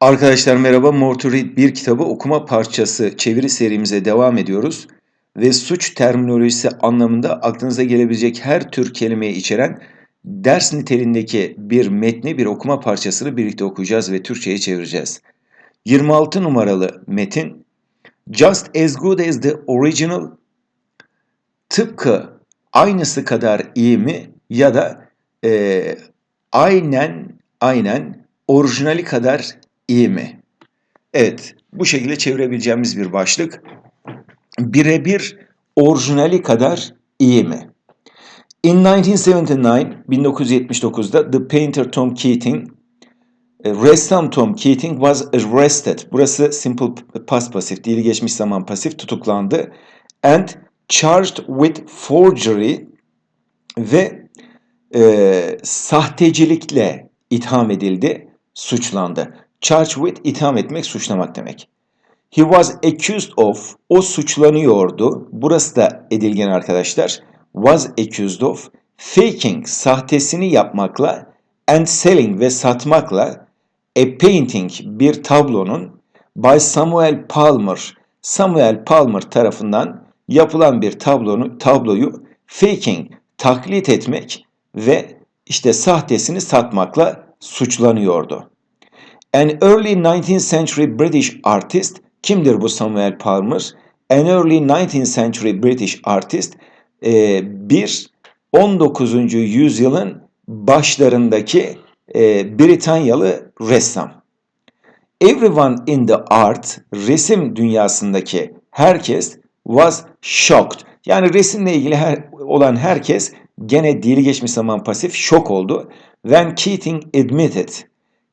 Arkadaşlar merhaba. More to Read bir kitabı okuma parçası çeviri serimize devam ediyoruz. Ve suç terminolojisi anlamında aklınıza gelebilecek her tür kelimeyi içeren ders niteliğindeki bir metni, bir okuma parçasını birlikte okuyacağız ve Türkçe'ye çevireceğiz. 26 numaralı metin Just as good as the original tıpkı aynısı kadar iyi mi ya da e, aynen aynen orijinali kadar iyi mi? Evet, bu şekilde çevirebileceğimiz bir başlık. Birebir orijinali kadar iyi mi? In 1979, 1979'da The Painter Tom Keating, e, ressam Tom Keating was arrested. Burası simple past pasif, değil geçmiş zaman pasif tutuklandı. And charged with forgery ve e, sahtecilikle itham edildi, suçlandı. Charge with itham etmek, suçlamak demek. He was accused of, o suçlanıyordu. Burası da edilgen arkadaşlar. Was accused of faking, sahtesini yapmakla and selling ve satmakla a painting, bir tablonun by Samuel Palmer, Samuel Palmer tarafından yapılan bir tablonu, tabloyu faking, taklit etmek ve işte sahtesini satmakla suçlanıyordu. An early 19th century British artist, kimdir bu Samuel Palmer? An early 19th century British artist, e, bir 19. yüzyılın başlarındaki e, Britanyalı ressam. Everyone in the art, resim dünyasındaki herkes was shocked. Yani resimle ilgili her, olan herkes gene dili geçmiş zaman pasif şok oldu. When Keating admitted.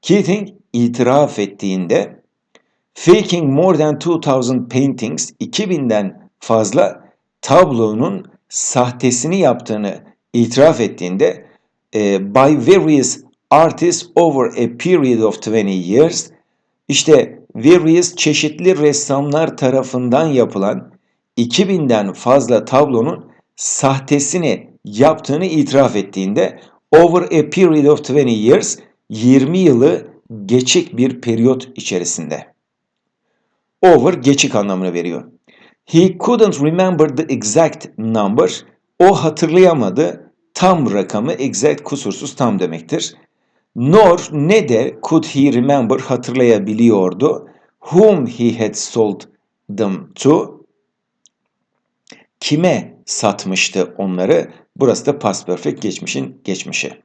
Keating itiraf ettiğinde faking more than 2000 paintings 2000'den fazla tablonun sahtesini yaptığını itiraf ettiğinde e, by various artists over a period of 20 years işte various çeşitli ressamlar tarafından yapılan 2000'den fazla tablonun sahtesini yaptığını itiraf ettiğinde over a period of 20 years 20 yılı geçik bir periyot içerisinde. Over geçik anlamını veriyor. He couldn't remember the exact number. O hatırlayamadı. Tam rakamı exact kusursuz tam demektir. Nor ne de could he remember hatırlayabiliyordu. Whom he had sold them to. Kime satmıştı onları? Burası da past perfect geçmişin geçmişi.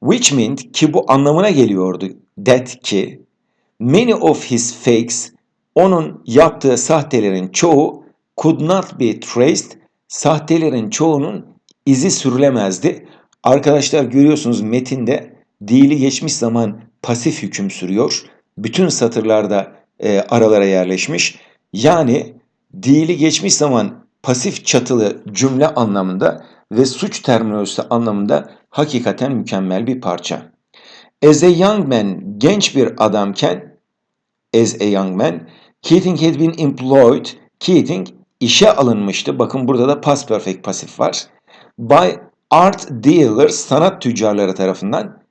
Which meant ki bu anlamına geliyordu. That ki many of his fakes onun yaptığı sahtelerin çoğu could not be traced. Sahtelerin çoğunun izi sürülemezdi. Arkadaşlar görüyorsunuz metinde dili geçmiş zaman pasif hüküm sürüyor. Bütün satırlarda e, aralara yerleşmiş. Yani dili geçmiş zaman pasif çatılı cümle anlamında ve suç terminolojisi anlamında hakikaten mükemmel bir parça. As a young man, genç bir adamken, as a young man, Keating had been employed, Keating işe alınmıştı. Bakın burada da past perfect pasif var. By art dealers, sanat tüccarları tarafından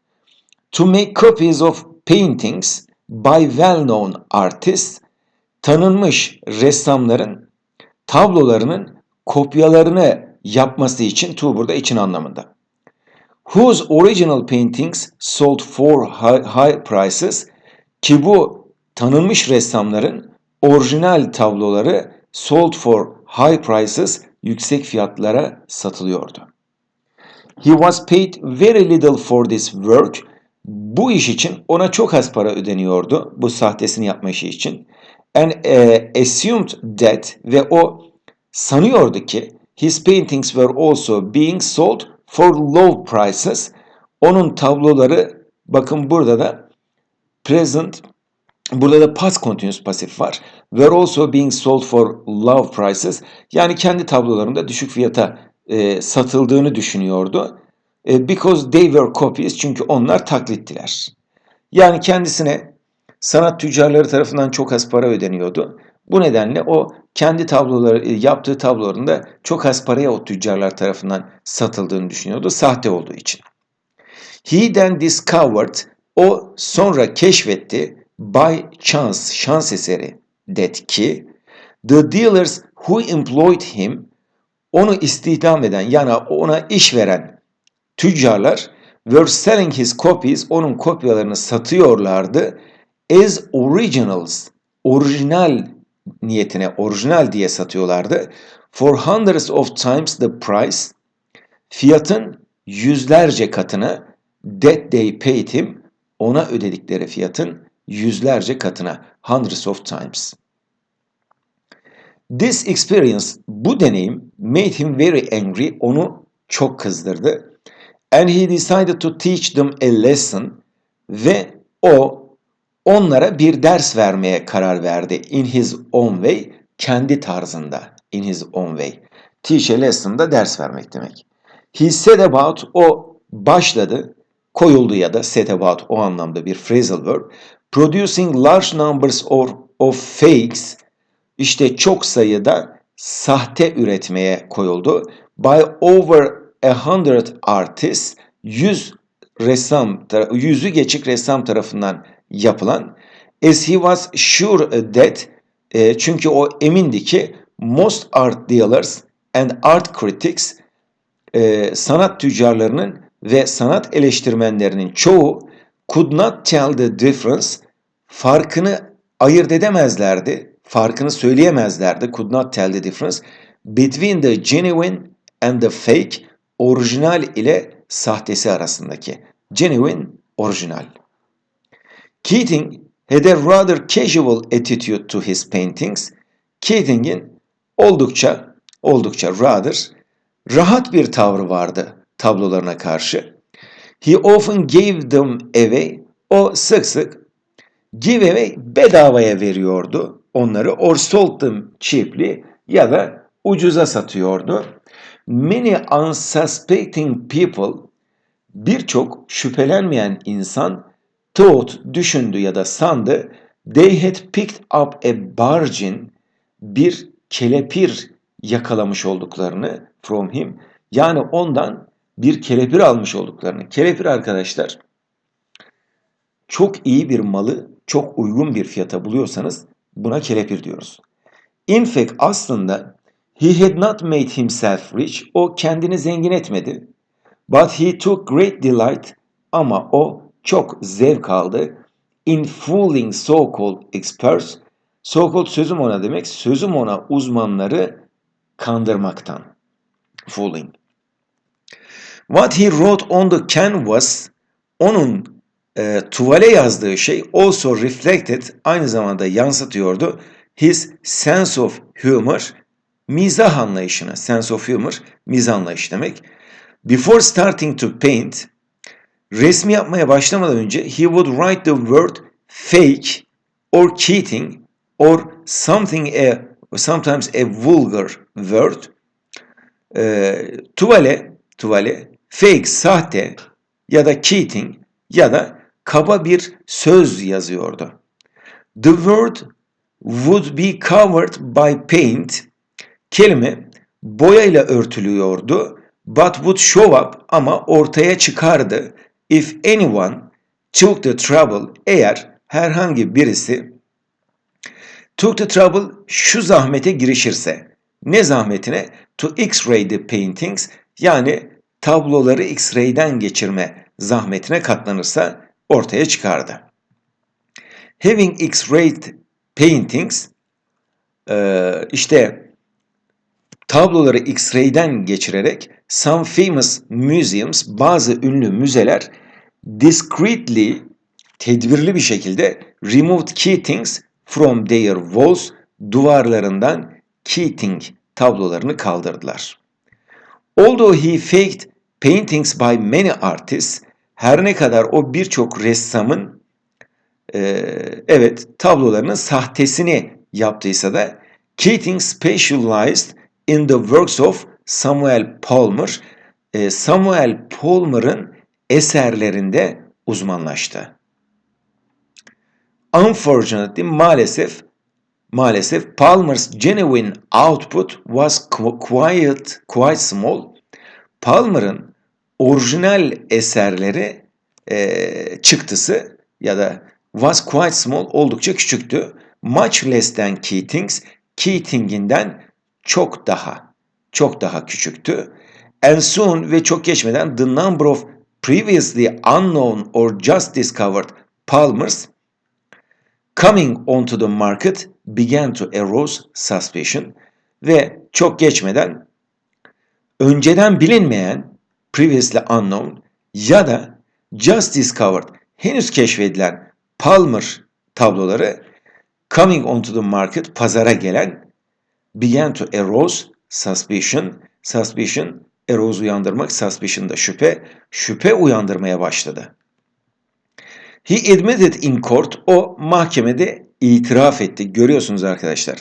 to make copies of paintings by well-known artists, tanınmış ressamların tablolarının kopyalarını yapması için to burada için anlamında. Whose original paintings sold for high, high prices ki bu tanınmış ressamların orijinal tabloları sold for high prices yüksek fiyatlara satılıyordu. He was paid very little for this work. Bu iş için ona çok az para ödeniyordu bu sahtesini yapma işi için. And uh, assumed that ve o sanıyordu ki his paintings were also being sold for low prices. Onun tabloları bakın burada da present burada da past continuous pasif var. Were also being sold for low prices. Yani kendi tablolarında düşük fiyata e, satıldığını düşünüyordu. E, because they were copies çünkü onlar taklittiler. Yani kendisine sanat tüccarları tarafından çok az para ödeniyordu. Bu nedenle o kendi tabloları e, yaptığı tablolarında çok az paraya o tüccarlar tarafından satıldığını düşünüyordu sahte olduğu için. He then discovered o sonra keşfetti by chance, şans eseri that ki the dealers who employed him onu istihdam eden yani ona iş veren tüccarlar were selling his copies onun kopyalarını satıyorlardı as originals orijinal niyetine orijinal diye satıyorlardı for hundreds of times the price fiyatın yüzlerce katına that they paid him ona ödedikleri fiyatın yüzlerce katına hundreds of times. This experience, bu deneyim made him very angry, onu çok kızdırdı. And he decided to teach them a lesson ve o onlara bir ders vermeye karar verdi in his own way, kendi tarzında, in his own way. Teach a lesson da ders vermek demek. He said about, o başladı, koyuldu ya da set about o anlamda bir phrasal verb. Producing large numbers of, of fakes, işte çok sayıda sahte üretmeye koyuldu. By over a hundred artists, yüz ressam, yüzü geçik ressam tarafından yapılan. As he was sure that, e, çünkü o emindi ki most art dealers and art critics, e, sanat tüccarlarının ve sanat eleştirmenlerinin çoğu could not tell the difference, farkını ayırt edemezlerdi, farkını söyleyemezlerdi, could not tell the difference between the genuine and the fake, orijinal ile sahtesi arasındaki. Genuine, orijinal. Keating had a rather casual attitude to his paintings. Keating'in oldukça, oldukça rather, rahat bir tavrı vardı tablolarına karşı. He often gave them away. O sık sık give away bedavaya veriyordu onları or sold them cheaply ya da ucuza satıyordu. Many unsuspecting people birçok şüphelenmeyen insan thought düşündü ya da sandı they had picked up a bargain bir kelepir yakalamış olduklarını from him yani ondan bir kelepir almış olduklarını. Kelepir arkadaşlar çok iyi bir malı çok uygun bir fiyata buluyorsanız buna kelepir diyoruz. In fact aslında he had not made himself rich. O kendini zengin etmedi. But he took great delight ama o çok zevk aldı in fooling so-called experts. So-called sözüm ona demek, sözüm ona uzmanları kandırmaktan. Fooling. What he wrote on the canvas, onun e, tuvale yazdığı şey also reflected, aynı zamanda yansıtıyordu his sense of humor, mizah anlayışını. Sense of humor, mizah anlayış demek. Before starting to paint, resmi yapmaya başlamadan önce he would write the word fake or cheating or something a sometimes a vulgar word. E, tuvale, tuvale, fake, sahte ya da cheating ya da kaba bir söz yazıyordu. The word would be covered by paint. Kelime boyayla örtülüyordu. But would show up ama ortaya çıkardı. If anyone took the trouble eğer herhangi birisi took the trouble şu zahmete girişirse. Ne zahmetine? To x-ray the paintings yani tabloları x-ray'den geçirme zahmetine katlanırsa ortaya çıkardı. Having x-rayed paintings işte tabloları X-ray'den geçirerek some famous museums bazı ünlü müzeler discreetly tedbirli bir şekilde removed Keatings from their walls duvarlarından Keating tablolarını kaldırdılar. Although he faked paintings by many artists her ne kadar o birçok ressamın e, evet tablolarının sahtesini yaptıysa da Keating specialized in the works of Samuel Palmer. E, Samuel Palmer'ın eserlerinde uzmanlaştı. Unfortunately maalesef maalesef Palmer's genuine output was quite quite small. Palmer'ın orijinal eserleri e, çıktısı ya da was quite small oldukça küçüktü. Much less than Keating's Keating'inden çok daha çok daha küçüktü. And soon ve çok geçmeden the number of previously unknown or just discovered Palmers coming onto the market began to arouse suspicion ve çok geçmeden önceden bilinmeyen previously unknown ya da just discovered henüz keşfedilen Palmer tabloları coming onto the market pazara gelen began to arouse suspicion suspicion arouse uyandırmak suspicion da şüphe şüphe uyandırmaya başladı. He admitted in court o mahkemede itiraf etti. Görüyorsunuz arkadaşlar.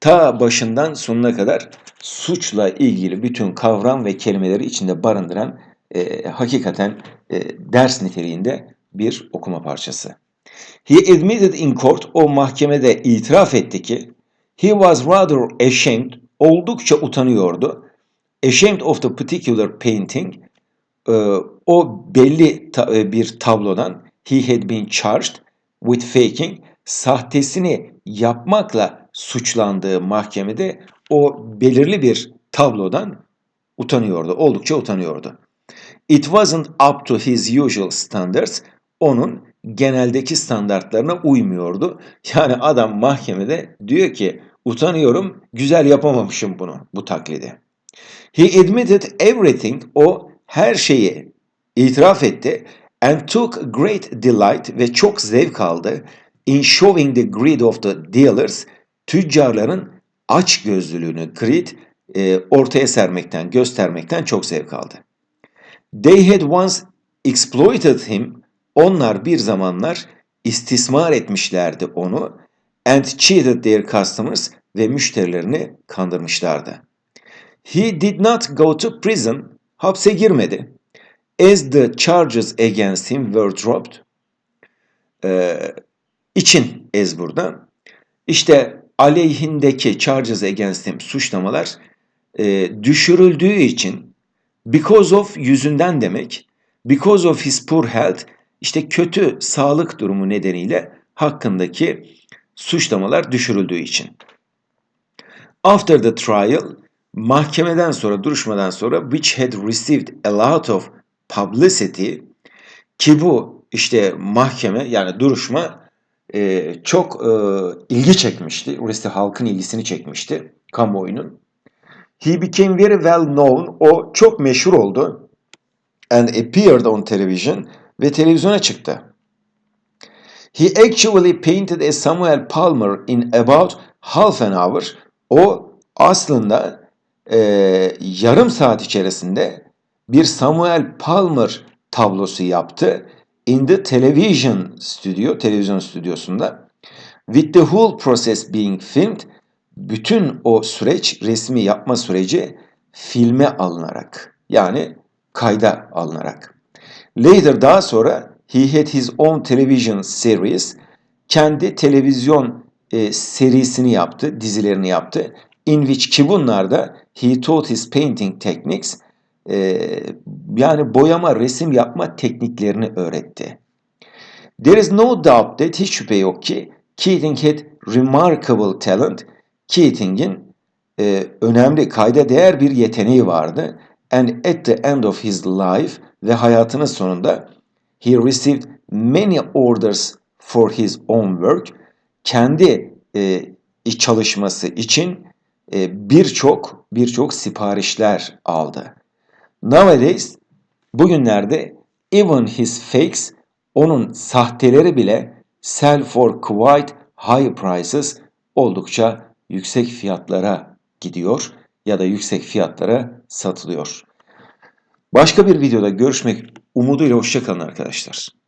Ta başından sonuna kadar suçla ilgili bütün kavram ve kelimeleri içinde barındıran e, hakikaten e, ders niteliğinde bir okuma parçası. He admitted in court o mahkemede itiraf etti ki he was rather ashamed oldukça utanıyordu. Ashamed of the particular painting e, o belli e, bir tablodan he had been charged with faking sahtesini yapmakla suçlandığı mahkemede o belirli bir tablodan utanıyordu. Oldukça utanıyordu. It wasn't up to his usual standards. Onun geneldeki standartlarına uymuyordu. Yani adam mahkemede diyor ki utanıyorum güzel yapamamışım bunu bu taklidi. He admitted everything o her şeyi itiraf etti and took great delight ve çok zevk aldı in showing the greed of the dealers tüccarların aç gözlülüğünü greed e, ortaya sermekten göstermekten çok zevk aldı. They had once exploited him onlar bir zamanlar istismar etmişlerdi onu and cheated their customers ve müşterilerini kandırmışlardı. He did not go to prison, hapse girmedi. As the charges against him were dropped, ee, için ez burada. İşte aleyhindeki charges against him suçlamalar e, düşürüldüğü için because of yüzünden demek, because of his poor health işte kötü sağlık durumu nedeniyle hakkındaki suçlamalar düşürüldüğü için. After the trial, mahkemeden sonra, duruşmadan sonra which had received a lot of publicity ki bu işte mahkeme yani duruşma e, çok e, ilgi çekmişti. Orası halkın ilgisini çekmişti kamuoyunun. He became very well known. O çok meşhur oldu. And appeared on television ve televizyona çıktı. He actually painted a Samuel Palmer in about half an hour. O aslında e, yarım saat içerisinde bir Samuel Palmer tablosu yaptı. In the television studio, televizyon stüdyosunda. With the whole process being filmed, bütün o süreç, resmi yapma süreci filme alınarak, yani kayda alınarak. Later daha sonra he had his own television series. Kendi televizyon e, serisini yaptı, dizilerini yaptı. In which ki bunlarda he taught his painting techniques. E, yani boyama, resim yapma tekniklerini öğretti. There is no doubt that hiç şüphe yok ki Keating had remarkable talent. Keating'in e, önemli, kayda değer bir yeteneği vardı. And at the end of his life ve hayatının sonunda he received many orders for his own work. Kendi e, çalışması için e, birçok birçok siparişler aldı. Nowadays bugünlerde even his fakes onun sahteleri bile sell for quite high prices oldukça yüksek fiyatlara gidiyor ya da yüksek fiyatlara satılıyor. Başka bir videoda görüşmek umuduyla hoşçakalın arkadaşlar.